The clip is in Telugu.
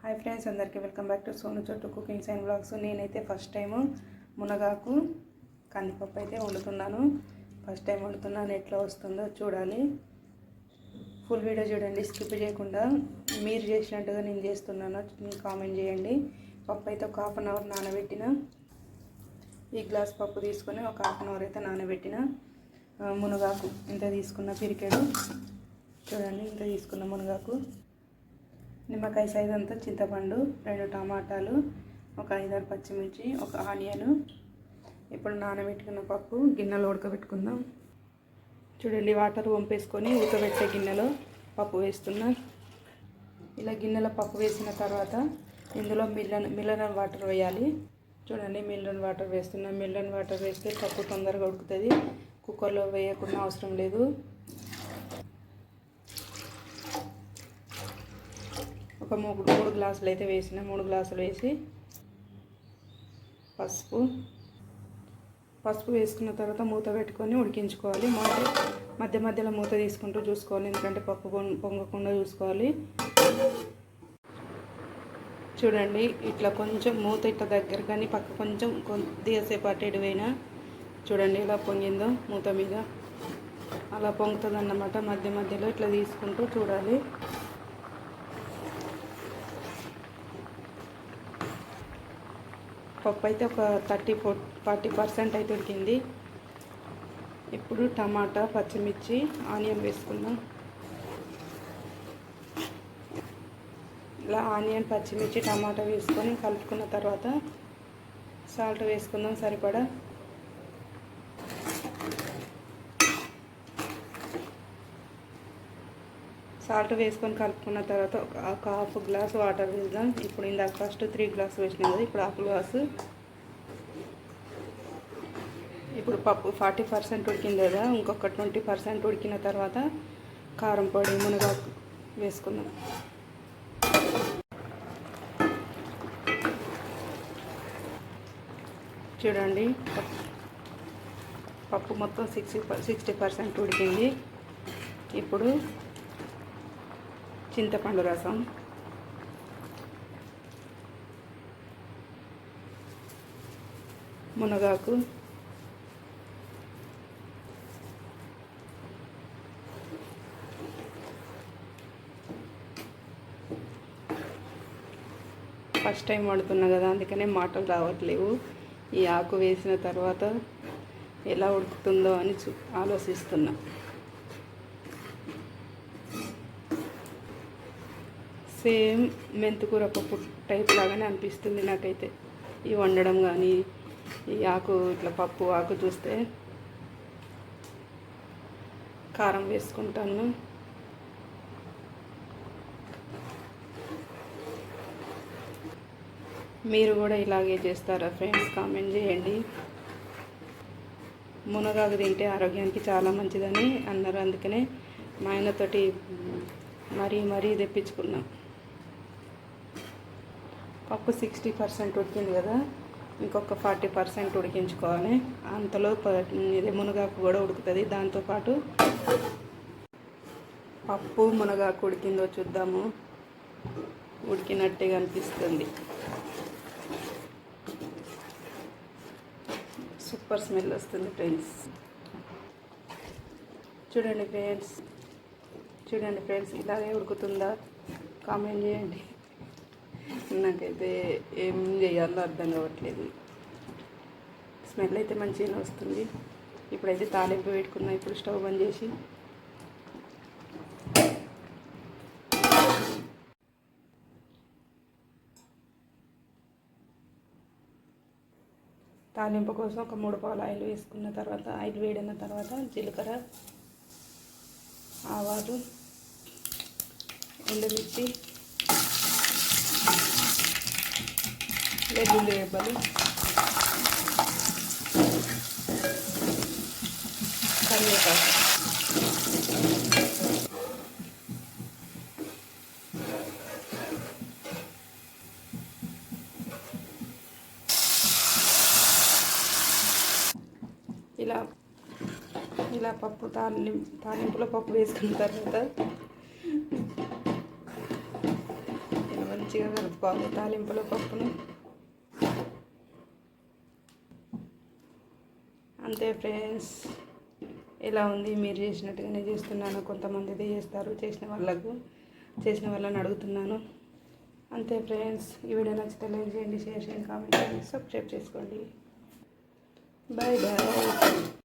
హాయ్ ఫ్రెండ్స్ అందరికీ welcome back to Sonu Chotu cookings and blogs. నేనైతే ఫస్ట్ టైము మునగాకు కందిపప్పు అయితే వండుతున్నాను. ఫస్ట్ టైం వండుతున్నాను ఎట్లా వస్తుందో చూడాలి. ఫుల్ వీడియో చూడండి స్కిప్ చేయకుండా. మీరు చేసినట్టుగా నేను చేస్తున్నాను కామెంట్ చేయండి. పప్పు అయితే ఒక హాఫ్ అన్ అవర్ నానబెట్టిన. ఈ గ్లాస్ పప్పు తీసుకొని ఒక హాఫ్ అన్ అవర్ అయితే నానబెట్టిన. మునగాకు ఇంత తీసుకున్న పిరికెడు. చూడండి ఇంత తీసుకున్న మునగాకు. నిమ్మకాయ సైజ్ అంతా చింతపండు రెండు టమాటాలు ఒక ఐదారు పచ్చిమిర్చి ఒక ఆనియన్. ఇప్పుడు నానబెట్టుకున్న పప్పు గిన్నెలో ఉడకబెట్టుకుందాం. చూడండి వాటర్ వంపేసుకొని ఉడకబెట్టే గిన్నెలో పప్పు వేస్తున్నా. ఇలా గిన్నెలో పప్పు వేసిన తర్వాత ఇందులో మిల్లన్ మిల్లరన్ వాటర్ వేయాలి. చూడండి మిల్లరన్ వాటర్ వేస్తున్నా. మిల్లరన్ వాటర్ వేస్తే పప్పు తొందరగా ఉడుకుతుంది. కుక్కర్లో వేయకుండా అవసరం లేదు. ఒక మూడు మూడు గ్లాసులు అయితే వేసిన మూడు గ్లాసులు వేసి పసుపు. పసుపు వేసుకున్న తర్వాత మూత పెట్టుకొని ఉడికించుకోవాలి. మధ్య మధ్య మధ్యలో మూత తీసుకుంటూ చూసుకోవాలి. ఎందుకంటే పప్పు పొంగకుండా చూసుకోవాలి. చూడండి ఇట్లా కొంచెం మూత ఇట్లా దగ్గర కానీ పక్క కొంచెం కొద్దిగా సేపు అటు పోయినా చూడండి ఎలా పొంగిందో మూత మీద. అలా పొంగుతుంది అన్నమాట మధ్య మధ్యలో ఇట్లా తీసుకుంటూ చూడాలి. పప్పు అయితే ఒక థర్టీ ఫోర్ ఫార్టీ పర్సెంట్ అయితే ఉడికింది. ఇప్పుడు టమాటా పచ్చిమిర్చి ఆనియన్ వేసుకుందాం. ఇలా ఆనియన్ పచ్చిమిర్చి టమాటా వేసుకొని కలుపుకున్న తర్వాత సాల్ట్ వేసుకుందాం సరిపడా. సాల్ట్ వేసుకొని కలుపుకున్న తర్వాత ఒక హాఫ్ గ్లాస్ వాటర్ వేద్దాం. ఇప్పుడు ఇందాక ఫస్ట్ త్రీ గ్లాస్ వేసినాం కదా ఇప్పుడు హాఫ్ గ్లాసు. ఇప్పుడు పప్పు ఫార్టీ పర్సెంట్ ఉడికింది కదా ఇంకొక ట్వంటీ పర్సెంట్ ఉడికిన తర్వాత కారం పొడి మునగాకు వేసుకుందాం. చూడండి పప్పు మొత్తం సిక్స్టీ సిక్స్టీ పర్సెంట్ ఉడికింది. ఇప్పుడు చింతపండు రసం. మునగాకు. ఫస్ట్ టైం వండుతున్నా కదా అందుకనే మాటలు రావట్లేవు. ఈ ఆకు వేసిన తర్వాత ఎలా ఉడుకుతుందో అని చూ ఆలోచిస్తున్నా. సేమ్ మెంతికూర పప్పు టైప్ లాగానే అనిపిస్తుంది నాకైతే. ఈ వండడం కానీ ఈ ఆకు ఇట్లా పప్పు ఆకు చూస్తే కారం వేసుకుంటాను. మీరు కూడా ఇలాగే చేస్తారా ఫ్రెండ్స్? కామెంట్ చేయండి. మునగాకు తింటే ఆరోగ్యానికి చాలా మంచిదని అన్నారు. అందుకనే మా ఆయనతోటి మరీ మరీ తెప్పించుకున్నాం. పప్పు సిక్స్టీ పర్సెంట్ ఉడికింది కదా ఇంకొక ఫార్టీ పర్సెంట్ ఉడికించుకోవాలి. అంతలో ఇది మునగాకు కూడా ఉడుకుతుంది. దాంతోపాటు పప్పు మునగాకు ఉడికిందో చూద్దాము. ఉడికినట్టే అనిపిస్తుంది సూపర్ స్మెల్ వస్తుంది ఫ్రెండ్స్. చూడండి ఫ్రెండ్స్. చూడండి ఫ్రెండ్స్ ఇలాగే ఉడుకుతుందా? కామెంట్ చేయండి. నాకైతే ఏం చేయాలో అర్థం కావట్లేదు. స్మెల్ అయితే మంచిగానే వస్తుంది. ఇప్పుడైతే తాలింపు పెట్టుకున్నా ఇప్పుడు స్టవ్ బంద్ చేసి. తాలింపు కోసం ఒక మూడు పాలు ఆయిల్ వేసుకున్న తర్వాత ఆయిల్ వేడిన తర్వాత జీలకర్ర ఆవాలు ఎండుమిర్చి వెల్లుల్లి రెబ్బలు కరివేపాకు. ఇలా ఇలా పప్పు తాలి తాలింపులో పప్పు వేసుకున్న తర్వాత మంచిగా కలుపుకోవాలి తాలింపులో పప్పును. అంతే ఫ్రెండ్స్. ఎలా ఉంది? మీరు చేసినట్టుగానే చేస్తున్నాను. కొంతమంది ఇది చేస్తారు. చేసిన వాళ్ళకు చేసిన వాళ్ళని అడుగుతున్నాను. అంతే ఫ్రెండ్స్. ఈ వీడియో నచ్చితే లైక్ చేయండి షేర్ చేయండి కామెంట్ చేయండి సబ్స్క్రైబ్ చేసుకోండి. Bye bye.